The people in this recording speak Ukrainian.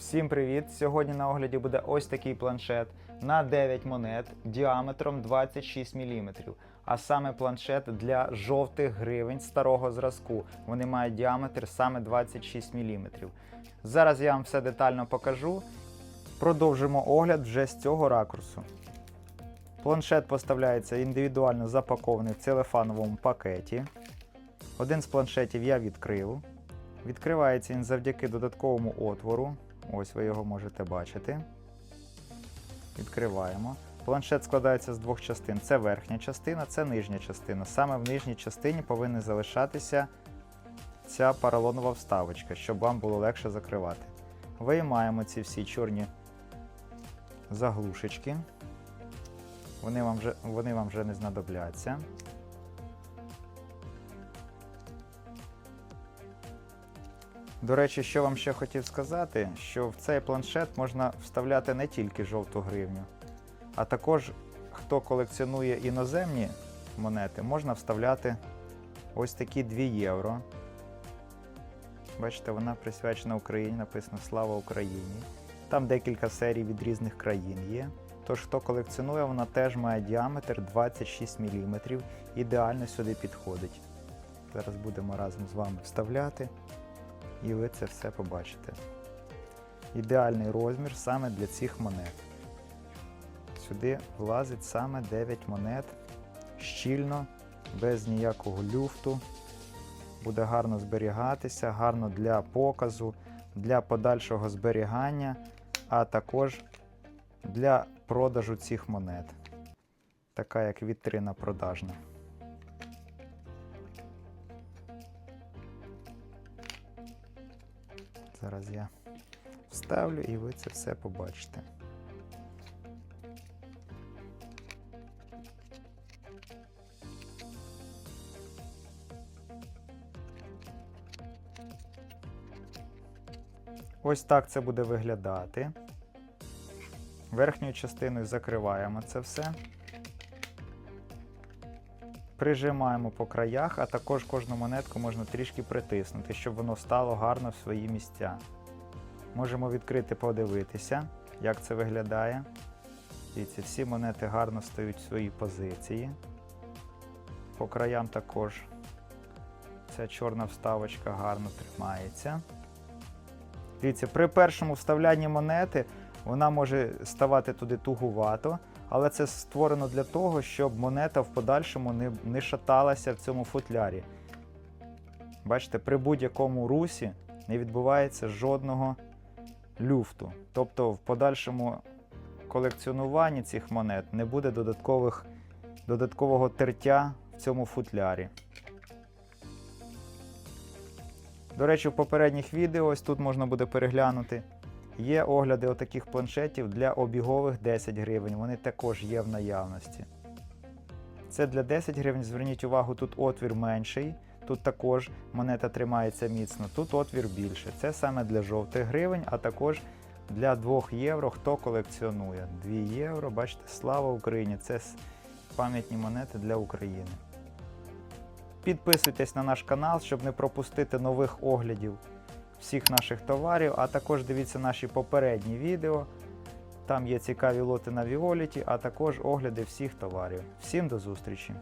Всім привіт! Сьогодні на огляді буде ось такий планшет на 9 монет діаметром 26 мм. А саме планшет для жовтих гривень старого зразку. Вони мають діаметр саме 26 мм. Зараз я вам все детально покажу. Продовжимо огляд вже з цього ракурсу. Планшет поставляється індивідуально запакований в целефановому пакеті. Один з планшетів я відкрив. Відкривається він завдяки додатковому отвору. Ось ви його можете бачити. Відкриваємо. Планшет складається з двох частин. Це верхня частина, це нижня частина. Саме в нижній частині повинна залишатися ця поролонова вставочка, щоб вам було легше закривати. Виймаємо ці всі чорні заглушечки. Вони вам вже, вони вам вже не знадобляться. До речі, що вам ще хотів сказати, що в цей планшет можна вставляти не тільки жовту гривню, а також хто колекціонує іноземні монети, можна вставляти ось такі 2 євро. Бачите, вона присвячена Україні, написано Слава Україні. Там декілька серій від різних країн є. Тож, хто колекціонує, вона теж має діаметр 26 мм, ідеально сюди підходить. Зараз будемо разом з вами вставляти і ви це все побачите. Ідеальний розмір саме для цих монет. Сюди влазить саме 9 монет щільно, без ніякого люфту. Буде гарно зберігатися, гарно для показу, для подальшого зберігання, а також для продажу цих монет. Така як вітрина продажна. Зараз я вставлю і ви це все побачите. Ось так це буде виглядати. Верхньою частиною закриваємо це все. Прижимаємо по краях, а також кожну монетку можна трішки притиснути, щоб воно стало гарно в свої місця. Можемо відкрити, подивитися, як це виглядає. Дивіться, всі монети гарно стають в свої позиції. По краям також ця чорна вставочка гарно тримається. Дивіться, при першому вставлянні монети вона може ставати туди тугувато, але це створено для того, щоб монета в подальшому не, не шаталася в цьому футлярі. Бачите, при будь-якому русі не відбувається жодного люфту. Тобто в подальшому колекціонуванні цих монет не буде додаткових, додаткового тертя в цьому футлярі. До речі, в попередніх відео ось тут можна буде переглянути. Є огляди отаких планшетів для обігових 10 гривень. Вони також є в наявності. Це для 10 гривень. Зверніть увагу, тут отвір менший. Тут також монета тримається міцно, тут отвір більше. Це саме для жовтих гривень, а також для 2 євро, хто колекціонує. 2 євро, бачите, слава Україні! Це пам'ятні монети для України. Підписуйтесь на наш канал, щоб не пропустити нових оглядів всіх наших товарів, а також дивіться наші попередні відео. Там є цікаві лоти на Віоліті, а також огляди всіх товарів. Всім до зустрічі!